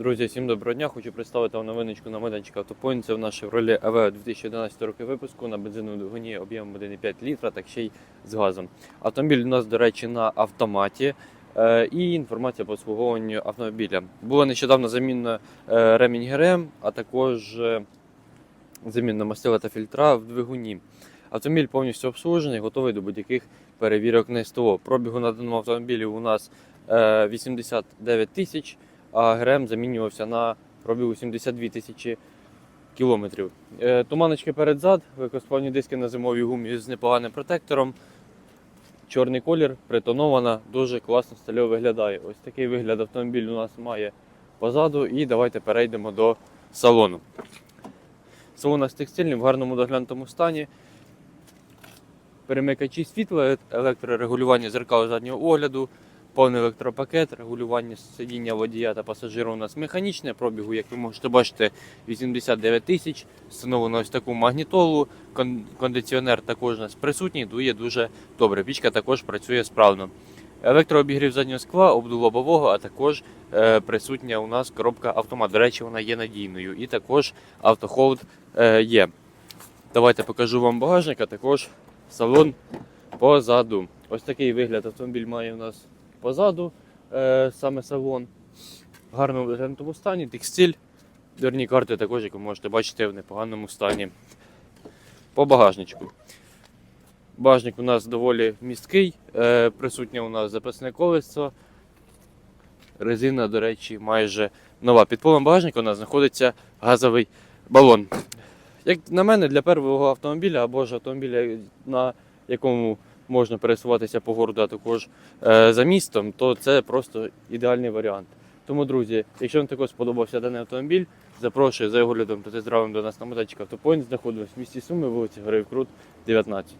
Друзі, всім доброго дня. Хочу представити вам новиночку на майданчика Автопоінт. Це в нас Chevrolet EV 2011 року випуску на бензиновому двигуні об'ємом 1,5 літра, так ще й з газом. Автомобіль у нас, до речі, на автоматі. Е, І інформація по обслуговуванню автомобіля. Була нещодавно замінена е, ремінь ГРМ, а також е, заміна мастила та фільтра в двигуні. Автомобіль повністю обслужений, готовий до будь-яких перевірок на СТО. Пробігу на даному автомобілі у нас е, 89 тисяч, а ГРМ замінювався на пробігу 72 тисячі кілометрів. Е, Туманочки перед-зад, використовувані диски на зимовій гумі з непоганим протектором. Чорний колір, притонована, дуже класно стильово виглядає. Ось такий вигляд автомобіль у нас має позаду. І давайте перейдемо до салону. Салон у нас текстильний в гарному доглянутому стані. Перемикачі світла, електрорегулювання зеркал заднього огляду, повний електропакет, регулювання сидіння водія та пасажира у нас механічне. Пробігу, як ви можете бачити, 89 тисяч. Встановлено ось таку магнітолу. Кон- Кондиціонер також у нас присутній, дує дуже добре. Пічка також працює справно. Електрообігрів заднього скла, обдув лобового, а також е, присутня у нас коробка автомат. До речі, вона є надійною. І також автохолд е, є. Давайте покажу вам багажник, а також салон позаду. Ось такий вигляд автомобіль має у нас позаду, е, саме салон. В гарному виглядному стані, текстиль. Дверні карти також, як ви можете бачити, в непоганому стані. По багажничку. Багажник у нас доволі місткий, е, присутнє у нас запасне колесо. Резина, до речі, майже нова. Під полем багажника у нас знаходиться газовий балон. Як на мене, для першого автомобіля або ж автомобіля, на якому можна пересуватися по городу, а також е, за містом, то це просто ідеальний варіант. Тому, друзі, якщо вам також сподобався даний автомобіль, запрошую за оглядом та тест-драйвом до нас на майданчик Автопоінт. Знаходимося в місті Суми, вулиці Гривкрут, Крут, 19.